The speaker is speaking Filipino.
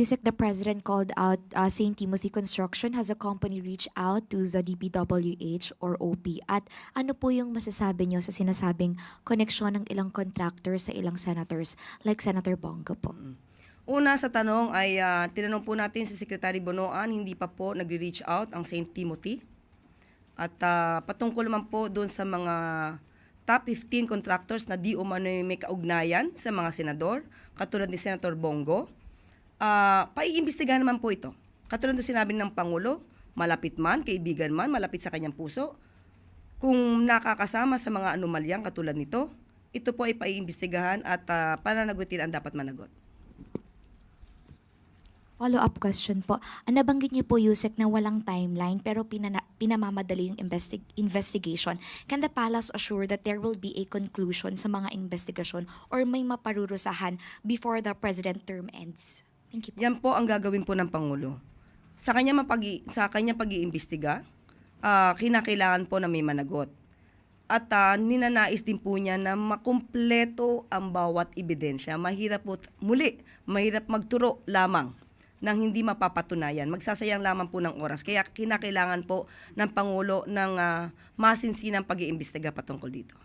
Yusek, the president called out uh, St. Timothy Construction. Has a company reached out to the DPWH or OP? At ano po yung masasabi nyo sa sinasabing koneksyon ng ilang contractors sa ilang senators like Senator Bongo po? Una sa tanong ay ah, tinanong po natin si Secretary Bonoan, hindi pa po nagre-reach out ang St. Timothy. At ah, patungkol naman po doon sa mga top 15 contractors na di umano may kaugnayan sa mga senador, katulad ni Senator Bongo, ah paiimbestigahan naman po ito. Katulad ng sinabi ng Pangulo, malapit man, kaibigan man, malapit sa kanyang puso, kung nakakasama sa mga anomalyang katulad nito, ito po ay paiimbestigahan at ah, pananagutin ang dapat managot. Follow-up question po. Ang nabanggit niyo po, Yusek, na walang timeline pero pinana- pinamamadali yung investi- investigation. Can the palace assure that there will be a conclusion sa mga investigasyon or may maparurusahan before the president term ends? Thank you po. Yan po ang gagawin po ng Pangulo. Sa kanya mapag sa kanya pag-iimbestiga, ah, kinakailangan po na may managot. At ah, ninanais din po niya na makumpleto ang bawat ebidensya. Mahirap po, muli, mahirap magturo lamang ng hindi mapapatunayan. Magsasayang lamang po ng oras. Kaya kinakailangan po ng Pangulo ng ah, masinsinang pag-iimbestiga patungkol dito.